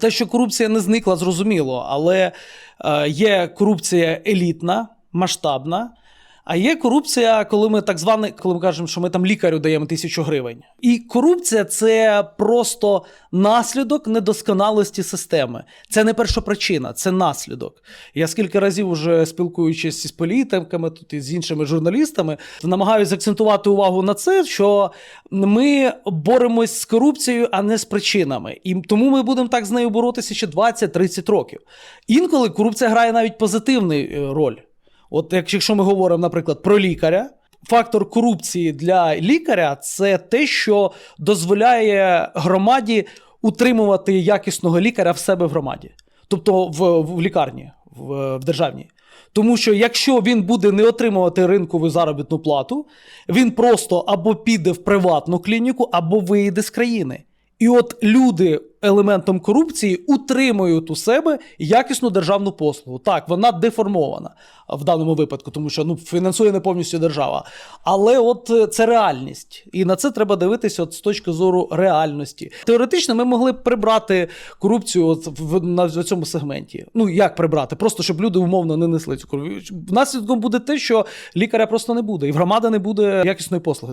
Те, що корупція не зникла, зрозуміло, але е, є корупція елітна, масштабна. А є корупція, коли ми так званий, коли ми кажемо, що ми там лікарю даємо тисячу гривень. І корупція це просто наслідок недосконалості системи. Це не перша причина, це наслідок. Я скільки разів уже спілкуючись із політиками, тут і з іншими журналістами, намагаюся акцентувати увагу на це, що ми боремось з корупцією, а не з причинами. І тому ми будемо так з нею боротися ще 20-30 років. Інколи корупція грає навіть позитивну е, роль. От якщо ми говоримо, наприклад, про лікаря, фактор корупції для лікаря це те, що дозволяє громаді утримувати якісного лікаря в себе в громаді, тобто в, в лікарні, в, в державній. Тому що якщо він буде не отримувати ринкову заробітну плату, він просто або піде в приватну клініку, або вийде з країни. І от люди елементом корупції утримують у себе якісну державну послугу. Так, вона деформована в даному випадку, тому що ну фінансує не повністю держава. Але от е, це реальність, і на це треба дивитися от з точки зору реальності. Теоретично ми могли б прибрати корупцію от в на цьому сегменті. Ну як прибрати? Просто щоб люди умовно не несли цю корупцію. Наслідком буде те, що лікаря просто не буде, і в громади не буде якісної послуги.